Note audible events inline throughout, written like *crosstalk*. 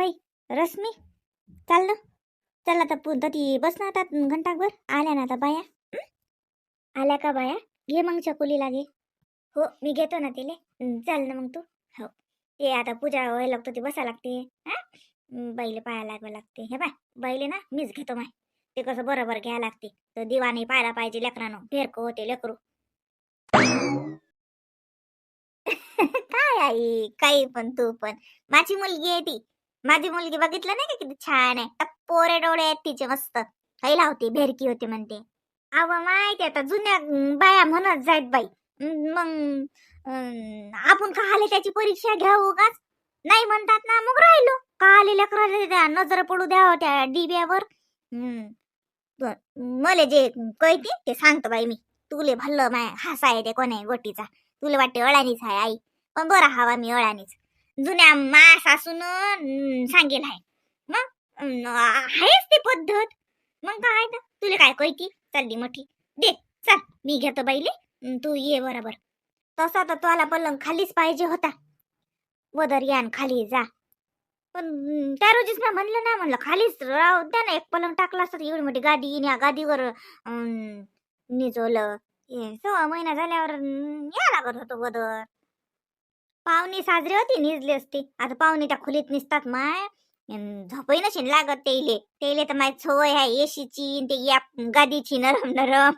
बाई रश्मी चाल ना. चल आता पु- ती बस ना आता घंटाभर. आल्या ना आता बाया. आल्या का बाया? घे मग चकुली लागे हो मी घेतो ना तिले. चाल ना मग तू. हो. ते आता पूजा व्हायला लागतो ती बसा लागते. हा? बाईले पाया लागावं लागते. हे बाय बाईले ना मीच घेतो माय. ते कसं बरोबर घ्यायला लागते. तर दिवाने पाहायला पाहिजे लेकरानं. फेरकं होते लेकरू. *laughs* काय आई काही पण तू पण. माझी मुलगी आहे ती. माझी मुलगी बघितलं नाही का किती छान आहे? पोरे डोळे आहेत तिचे मस्त. हैला होती भेरकी होती म्हणते. अव माहिती आता जुन्या बाया म्हणत जायत बाई. मग आपण का त्याची परीक्षा घ्यावं उगाच नाही म्हणतात ना मग राहिलो. का आले नजर पडू द्यावं त्या डिब्यावर. हं. मले जे कळते ते सांगतो बाई मी. तुले भल्ल माय हसा आहे ते कोण्या गोटीचा. तुला वाटते अळानीच आहे आई. पण बरं हवा मी अळानीच जुन्या मा सासून सांगेल आहे. मग आहेच ते पद्धत. मग काय तर तुला काय कळती? चालली मोठी. दे चल मी घेतो बाईले. तू ये बरोबर. तसा तर तुला पलंग खालीच पाहिजे होता. वदर यान खाली जा. पण त्या रोजीच ना म्हणलं ना म्हणलं खालीच राहू द्या ना एक पलंग टाकला असता एवढी मोठी गादी या गादीवर निजवलं. हे सव्वा महिना झाल्यावर या लागत होतो वदर. पाहुणी साजरी होती निजली असती. आता पाहुणे त्या खोलीत निसतात माय. झोपही नशीन लागत तेले तेले तर माझी सोय आहे एशीची ते या गादीची नरम नरम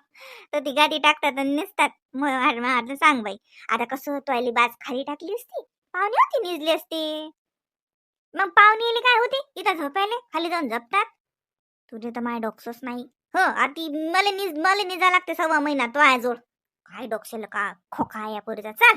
तर ती गादी टाकतात आणि निसतात. मग माझं सांग बाई. आता कसं तोयली बाज खाली टाकली असती. पाहुणी होती निजली असती. मग पाहुणी आली काय होती? इथं झोपायले खाली जाऊन झोपतात. तुझे तर माय डोक्सच नाही. हो आधी मला निज मला निजा लागते सव्वा महिना तो आहे जोड. काय डोक्षेल का खोका या पोरीचा? चाल.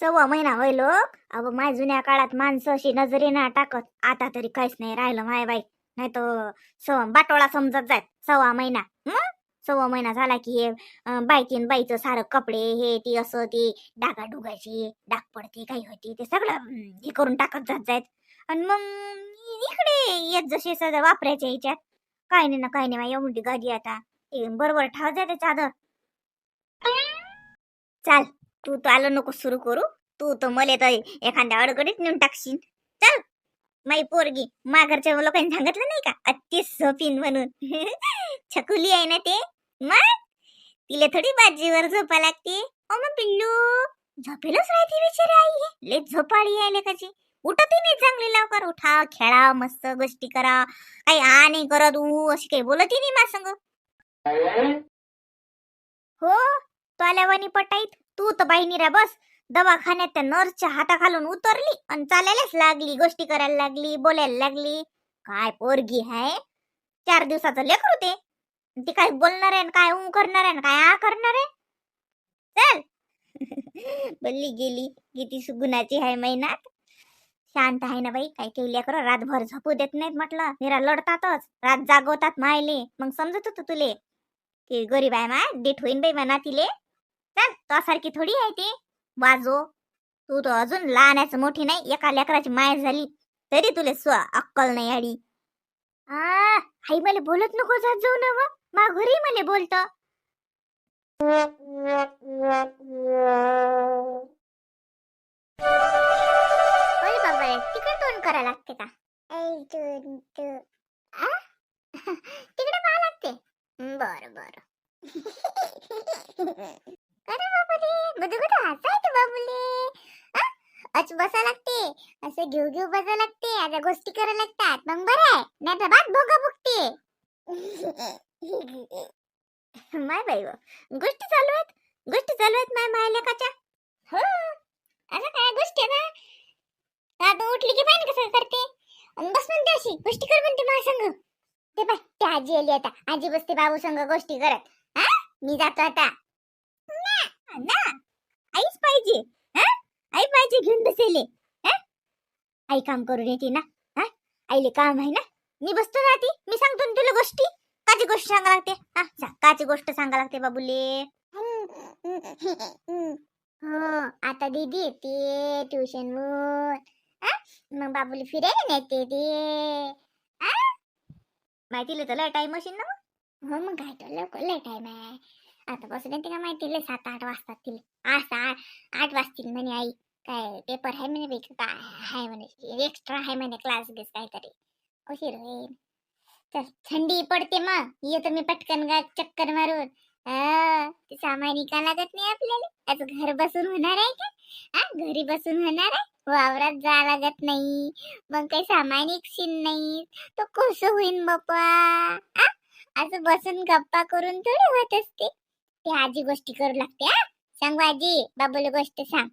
सव्वा महिना होय लोक अहो माय जुन्या काळात माणसं अशी नजरेना टाकत. आता तरी काहीच नाही राहिलं माय बाई. नाही तर सव्वा बाटोळा समजत जात सव्वा महिना. हं? सव्वा महिना झाला की हे अं, बाईतीन बाईचं सारं कपडे हे ती असं ती डागा डुगायची डाग पडते काही होती ते सगळं हे करून टाकत जात जायत. आणि मग इकडे येत जसे सगळं वापरायच्या ह्याच्यात काही नाही ना काही नाही एवढी गाडी आता. बरोबर ठाव जाते चादर. चाल. तू तर आलं नको सुरू करू. तू तर मले तर एखाद्या अडगडीत नेऊन टाकशील. चल. माई पोरगी माघरच्या लोकांनी सांगितलं नाही का? अति झोपीन म्हणून. *laughs* छकुली आहे ना ते? मग? तिला थोडी बाजीवर झोपा लागते. ओ मग पिल्लू झोपेलच राहते बिचारी आई. ले लय झोपाळी आहे लेखाची उठतही नाही चांगली लवकर. उठा खेळा मस्त गोष्टी करा. काही आ नाही करत ऊ अशी काही बोलतही नाही मा संग हो तो आल्यावानी पटाईत. तू तर बाईनी रा बस. दवाखान्यात त्या नर्सच्या हाताखालून उतरली आणि चालायलाच लागली गोष्टी करायला लागली बोलायला लागली. काय पोरगी आहे चार दिवसाचं लेकर ते. ती काय बोलणार आहे काय ऊ करणार आहे काय आ करणार आहे? चल. *laughs* बोलली गेली. किती सुगुणाची आहे महिन्यात शांत आहे ना बाई. काय काही लेकर? रातभर झोपू देत नाहीत म्हटलं. निरा लढतातच. रात जागवतात मायले. मग समजत होत तुले. की गरीब आहे माय. डेट होईन बाई म्हणा तिले चल तुझ्यासारखी थोडी आहे ती. वाजो तू तर अजून लहानाचं मोठी नाही एका लेकराची माय झाली. तरी तुले स्व अक्कल नाही आडी आ आई मला बोलत नको जात जाऊ ना मा घरी मला बोलत. बाबा तिकडे तोंड करा लागते का? आ? *laughs* तिकडे पहा लागते. बर बर. *laughs* अरे बाबूले गुदू गुदू हसायचं बाबूले. अच बसा लागते. असं घेऊ घेऊ बसा लागते. आता गोष्टी करायला लागतात. मग बरं आहे. नाही तर बात भोगा भुगते माय बाई गोष्टी चालू आहेत? गोष्टी चालू आहेत माय माय लेकाच्या हो. असं काय गोष्टी आहे ना? आता उठली की पाहिजे कसं करते? बस म्हणते अशी. गोष्टी कर म्हणते मला संग. ते पाय. ते आजी आली आता. आजी बसते बाबू संग गोष्टी करत. हा? मी जातो आता. ना? आईच पाहिजे हा? आई पाहिजे घेऊन बसेले आई काम करून येते ना हा? आईले काम आहे ना? मी बसतो ना ती मी सांगतो ना तुला गोष्टी. काची गोष्ट सांगा लागते हा? सांग काची गोष्ट सांगा लागते बाबूले. हो आता दीदी येते ट्युशन मग बाबूले फिरायला नेते ते. आ? माहितीला लय टाइम असेल ना हो मग काय तर लवकर लय टाइम आहे. आता बसून ते का माहिती लय सात आठ वाजतात तिला आठ आठ आठ वाजतील म्हणे आई. काय पेपर आहे म्हणे बाई, काय आहे म्हणे एक्स्ट्रा आहे म्हणे क्लास घेस काहीतरी. उशीर होईल तर थंडी पडते मग. येतो मी पटकन गा चक्कर मारून. ते सामान का लागत नाही आपल्याला. आज घर बसून होणार आहे का? हा घरी बसून होणार आहे? वावरात जा लागत नाही. मग काही सामान इकशील नाही. तो कसं होईन बाप्पा? असं बसून गप्पा करून थोडी होत असते. ते आजी गोष्टी करू लागते हा? सांग आजी बाबूला गोष्ट सांग.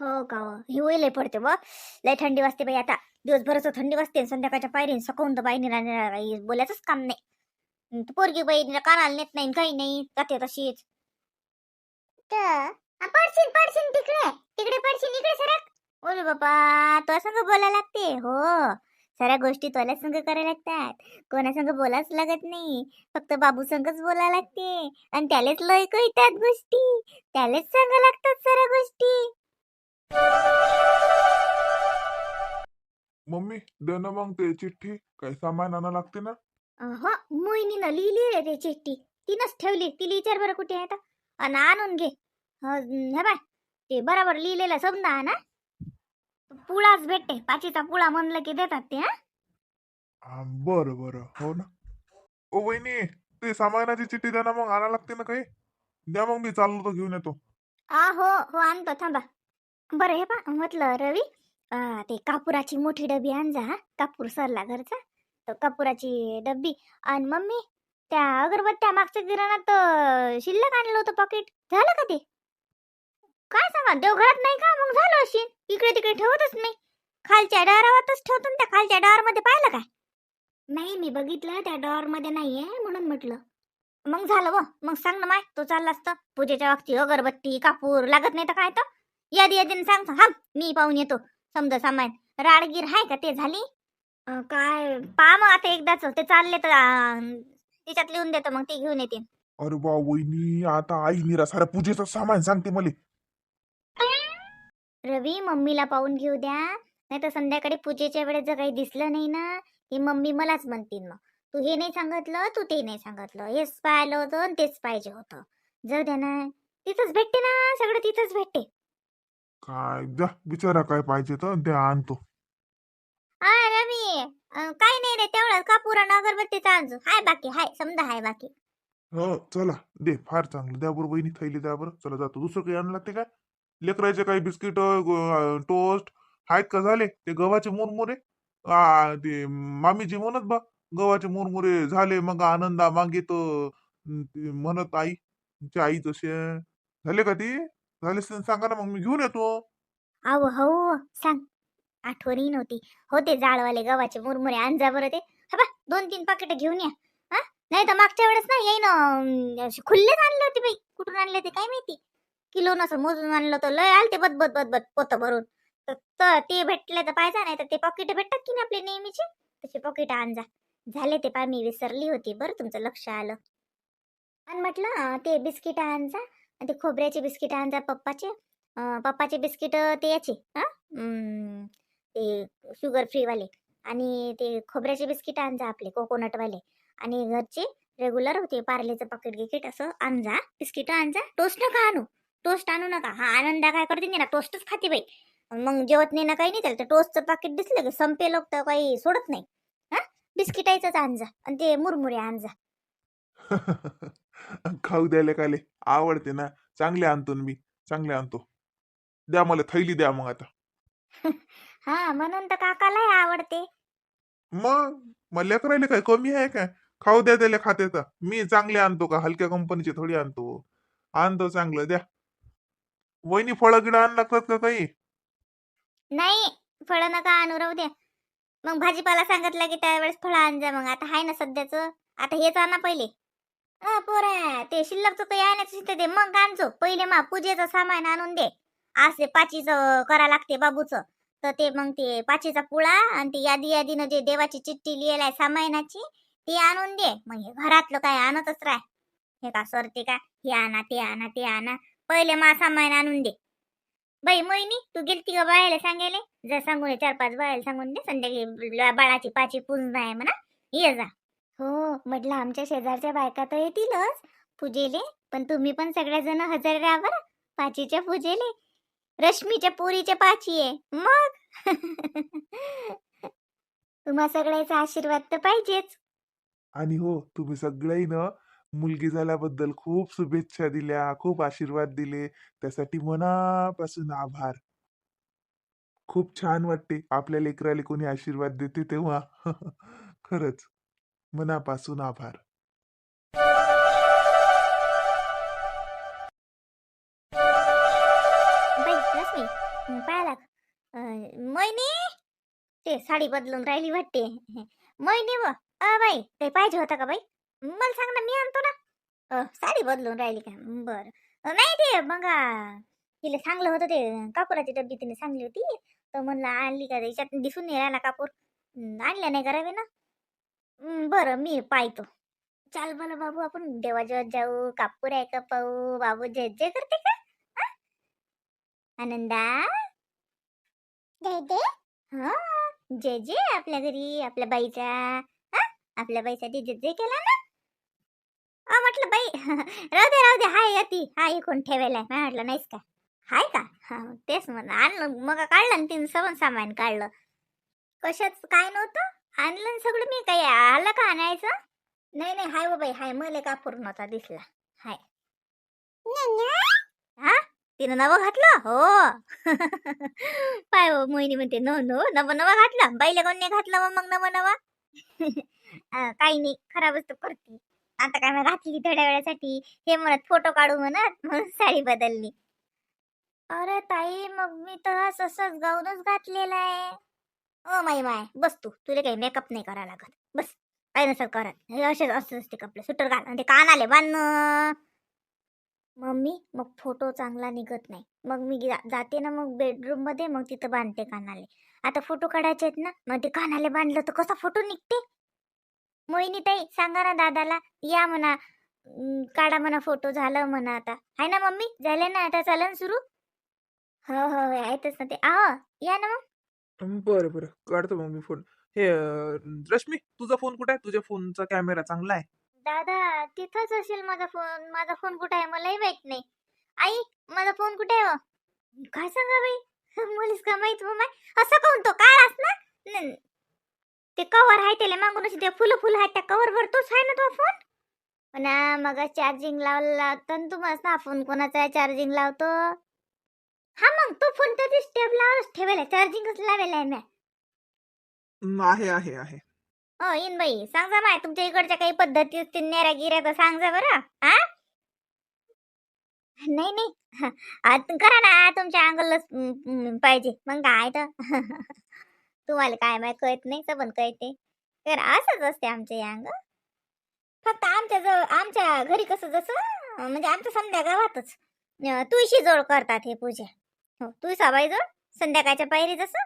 हो का हो. लय पडते बा लय थंडी वाजते बाई आता. दिवसभरच थंडी वाजते आणि संध्याकाळच्या पायरीन सकाळून तर बाईने काही बोलायचंच काम नाही. अन ती पोरगी बाई कानाला नेत नाही काही नाही. जाते तशीच. पडशील पडशील तिकडे. तिकडे पडशील इकडे सरक. ओरे बाबा तो संग बोलायला लागते. हो. साऱ्या गोष्टी तुला संग करायला लागतात. कोणा संग बोलाच लागत नाही. फक्त बाबू संगच बोलायला लागते. आणि त्यालाच लय कळतात गोष्टी. त्यालाच सांगा लागतात साऱ्या गोष्टी. मम्मी दे ना मग ते चिठ्ठी. काही सामान आणा लागते ना? हो मोहिनीनं लिहिली रे ते चिठ्ठी. तिनंच ठेवली. तिला विचार बरं कुठे आहे आता. आणि आणून घे. ह हे बाय. ते बरोबर लिहिलेलं समजा ना? पुळाच भेटते. पाचीचा पुळा म्हणलं की देतात ते हा? हा, बरं बरं. हो ना. ओ वहिनी ते सामानाची चिठ्ठी द्या ना मग. आणा लागते ना काही? द्या मग मी चाललो तो घेऊन येतो. आ हो हो आणतो. थांबा. बरं हे पा म्हटलं रवी अं, ते कापुराची मोठी डबी आण जा हा? कापूर सरला घरचा. तर कापुराची डब्बी. आणि मम्मी त्या अगरबत्त्या मागच्या किराणात अं, शिल्लक आणलं होतं पॉकेट झालं का ते? काय सांगा देवघरात नाही का? मग झालं अशी इकडे तिकडे ठेवतच नाही खालच्या डारावरच ठेवतो ना त्या खालच्या डारमध्ये पाहिलं काय? नाही मी बघितलं त्या डॉरमध्ये नाहीये म्हणून म्हटलं. मग झालं व. मग सांग ना माय तो चालला असतं पूजेच्या वक्ती अगरबत्ती कापूर लागत नाही तर काय तर? यादी यादीने सांग हा मी पाहून येतो. समजा सामान. राडगीर आहे का? ते झाली? काय? पा मग आता एकदाच. ते चालले तर त्याच्यात तिच्यात लिहून देतो मग ते घेऊन येते. अरे बा वहिनी. आता आई निरा सारा पूजेचं सामान सांगते मला. रवी मम्मीला पाहून घेऊ द्या. नाही तर संध्याकाळी पूजेच्या वेळेस जर काही दिसलं नाही ना की मम्मी मलाच म्हणतील मग. तू हे नाही सांगितलं तू ते नाही सांगितलं. हेच पाहिलं होतं आणि तेच पाहिजे होतं. जाऊ द्या ना. तिथंच भेटते ना सगळं तिथंच भेटते. काय द्या बिचारा काय पाहिजे तर द्या आणतो. हा रवी अं, काही नाही रे तेवढं कापूर आणि अगरबत्तीचा आणजो? हाय बाकी हाय समजा हाय बाकी. हो चला दे फार चांगलं. द्या बरं वहिनी थैली द्या बरं. चला जातो. दुसरं काही आणलं लागते काय लेकराचे काही बिस्किट टोस्ट आहेत का झाले? ते गव्हाचे मुरमुरे. ते मामीजी म्हणत बा गव्हाचे मुरमुरे झाले मग आनंदा मागे तो म्हणत आई तुमची आई तशी झाले का ती? झाले सांगा ना मग मी घेऊन येतो. अहो हो, हो सांग. आठवणी नव्हती होते. जाळवाले गव्हाचे मुरमुरे आणजा बरं ते. हा दोन तीन पाकिट घेऊन या. हा? नाही तर मागच्या वेळेस ना येईन खुल्लेच आणले होते बाई. कुठून आणले ते काय माहिती? किलो नसं मोजून आणलं तर लय आलते बद बद बद बद पोत भरून. तर ते भेटले तर पाहिजे नाही तर ते पॉकेट भेटतात की नाही आपले नेहमीचे? तसे पॉकेट आणजा झाले ते पाय मी विसरली होती बरं तुमचं लक्ष आलं. आणि म्हटलं ते बिस्किट आणजा आणि ते खोबऱ्याचे बिस्किट आणजा पप्पाचे. पप्पाचे बिस्किट ते याचे हा? ते शुगर फ्रीवाले आणि ते खोबऱ्याचे बिस्किट आणजा आपले कोकोनटवाले आणि घरचे रेग्युलर होते पार्लेचं पॉकेट गिकिट असं आणजा बिस्किट आणजा टोस्ट नका आणू. टोस्ट आणू नका. हा आनंदा काय करते ना टोस्टच खाते बाई. मग जेवत नाही ना काही नाही त्याला टोस्टचं पाकिट दिसलं की संपे लोक तर काही सोडत नाही. हा? बिस्किटायचंच आणजा आणि ते मुरमुरे आणजा. *laughs* खाऊ द्यायला काले आवडते ना. चांगले आणतो ना मी चांगले आणतो. द्या मला थैली द्या मग आता. *laughs* हा म्हणून तर काकालाही आवडते. मग? मग लेकरायले काय कमी आहे काय? खाऊ द्या त्याला खाते तर मी चांगले आणतो का? हलक्या कंपनीचे थोडी आणतो. आणतो चांगलं द्या. वहिनी फळं गिळं आण लागतात का काही? नाही फळं नका आणू राहू द्या. मग भाजीपाला सांगितलं की त्यावेळेस फळं आणजा मग. आता आहे ना सध्याच. आता हेच आणा पहिले. अ, पोरा ते शिल्लकचं काही आणायचं तिथे दे. मग आणजो. पहिले मा पूजेचं सामान आणून दे. आज ते पाचीचं करा लागते बाबूचं. तर ते मग ते पाचीचा पुळा आणि ती यादी यादीनं जे देवाची चिठ्ठी लिहिली आहे सामानाची ती आणून दे. मग हे घरातलं काय आणतच राह. हे का सरते का? हे आणा ते आणा ते आणा. पहिले मा सामान आणून दे. बाई मोहिनी तू गेलती का बायाला सांगायले? जा सांगून ये, चार पाच बायाला सांगून दे. संध्याकाळी बाळाची पाची पूजन आहे म्हणा. ये जा. हो म्हटलं आमच्या शेजारच्या बायका तर येतीलच पूजेले पण तुम्ही पण सगळ्या जण हजर राहा बरं. पाचीच्या पूजेले. रश्मीच्या पोरीच्या पाची आहे. मग? *laughs* तुम्हा सगळ्याचा आशीर्वाद तर पाहिजेच. आणि हो तुम्ही सगळेही ना मुलगी झाल्याबद्दल खूप शुभेच्छा दिल्या खूप आशीर्वाद दिले. त्यासाठी मनापासून आभार. खूप छान वाटते. आपल्या लेकराला कोणी आशीर्वाद देते तेव्हा. *laughs* खरंच मनापासून आभार. बाई ते साडी बदलून राहिली वाटते. *laughs* मोहिनी व अ बाई काही पाहिजे होता का बाई? मला सांग ना मी आणतो ना. अ, साडी बदलून राहिली का? बर. नाही ते मग तिला सांगलं होतं ते कापुराची डब्बी तिने सांगली होती. तर म्हणलं आणली का त्याच्यात दिसून नाही राहिला कापूर. आणल्या नाही करावे ना? बरं मी पाहतो. चाल मला बाबू आपण देवाजवळ जाऊ. कापूर आहे का पाहू? बाबू जय जय करते का? आनंदा? जय जय हा? जय जय आपल्या घरी आपल्या बाईचा. हा? आपल्या बाईसाठी जय जय केला ना? म्हटलं बाई *laughs* राहू दे राहू दे. हाय यती हा इकून ठेवायला मी म्हटलं नाहीस का? हाय का? हा तेच म्हणलं. आणलं मग काढलं ना तिने सबन सामान काढलं. कशाच? काय नव्हतं? आणलं सगळं मी काही? आलं का आणायचं? नाही नाही. हाय हो बाई हाय. मला कापूर नव्हता दिसला. हाय. हा? तिनं नवं घातलं? हो. *laughs* पाय हो, मोहिनी म्हणते नो नो. नवं नवं घातलं? बाईला कोण नाही घातलं मग मग नवं? नवं *laughs* काही नाही. खराबच तर करते आता काय मग घातली थोड्या वेळासाठी. हे म्हणत फोटो काढू म्हणत म्हणून साडी बदलली. अरे ताई मग मी तर असंच गाऊनच घातलेला आहे. ओ माई माय बस तू. तुला काही मेकअप नाही करा लागत. बस. काय नसत करत हे असेच असं असते कपडे. सुटर घाल. आणि ते कान आले बांध मम्मी मग फोटो चांगला निघत नाही. मग मी जाते ना मग बेडरूममध्ये मग तिथं बांधते कानाले आता फोटो काढायचे आहेत ना मग ते कानाले बांधलं तर कसा फोटो निघते? मोहिनी ताई सांगा ना दादाला या म्हणा. काढा म्हणा फोटो झालं म्हणा आता. आहे ना मम्मी? झाले ना आता? चालन सुरू? हो हो हो, आहेतच ना ते. आहो या ना मग. बरं बरं. काढतो मग मी फोन हे रश्मी तुझा फोन कुठे आहे? तुझ्या फोनचा कॅमेरा चांगला आहे. दादा तिथंच असेल माझा फोन माझा फोन कुठे आहे? मलाही माहीत नाही. आई माझा फोन कुठे आहे हो? काय सांगा बाई? *laughs* मलाच का माहीत हो असं काऊन तो? ना? न- ते कवर आहे त्याला मागून अशी ते फुलं फुलं आहेत त्या कवर वर तोच आहे ना तो फोन ना मग चार्जिंग लावला तर तुम्हाला ना फोन कोणाचा चार्जिंग लावतो? हा मग तो फोन तर स्टेबलावरच ठेवायला चार्जिंगच लावेला आहे हम्म, आहे आहे आहे. हो इन बाई सांग माय तुमच्या इकडच्या काही पद्धती असतील नेऱ्या गिऱ्या तर सांग बरं हा नाही नाही. ह, आ, तू करा ना तुमच्या अंगलच पाहिजे. मग काय तर. *laughs* तुम्हाला काय माय कळत नाही सबन कळते. तर असंच असते आमचे अंग. फक्त आमच्या जवळ आमच्या घरी कसं जसं म्हणजे आमच्या समध्या गावातच. तुळशी जोड करतात हे पूजा. हो तुळसाबाई जोड संध्याकाळच्या पायरी जसं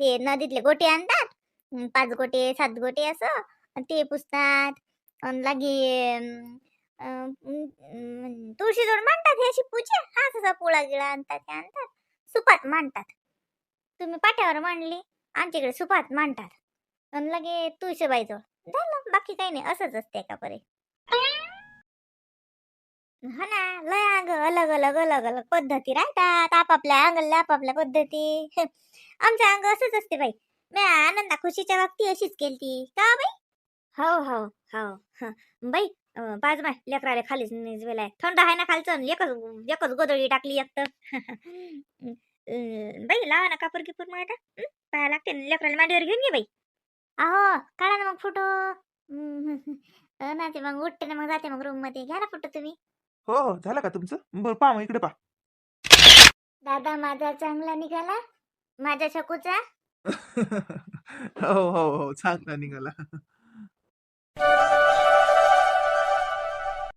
ते नदीतले गोटे आणतात. पाच गोटे सात गोटे असं ते पुसतात. लागे तुळशी जोड तुळशीजवळ मांडतात हे अशी पूजा. हा तसा पोळा गिळा आणतात ते आणतात. सुपात मांडतात. तुम्ही पाट्यावर मांडली. आमच्याकडे सुपात मांडतात. आणि लगे तुळशीबाईजवळ झालं बाकी काही नाही असंच असते का परे हा हो ना लय अंग अलग अलग अलग अलग पद्धती राहतात. आपापल्या अंगला आपापल्या पद्धती. आमच्या अंग असंच असते बाई. मी आनंदा खुशीच्या बाबतीत अशीच केलती. का बाई? हो हो हो. बाई अं, पाच बाय लेकराले खालीच निजवेलाय. थंड आहे ना खालचं एकच एकच गोदळी टाकली एक तर. *laughs* बाई लावा ना कापूर किपूर मग आता. हं? पाया लागते लेकराला मांडीवर घेऊन घे बाई. अहो काढा ना मग फोटो. *laughs* ना ते मग उठते ना मग जाते मग रूममध्ये. घ्या ना फोटो तुम्ही. हो हो. झालं का तुमचं? बरं पहा मग इकडे पहा. दादा माझा चांगला निघाला. माझ्या शकूचा. *laughs* हो हो हो. चांगला निघाला.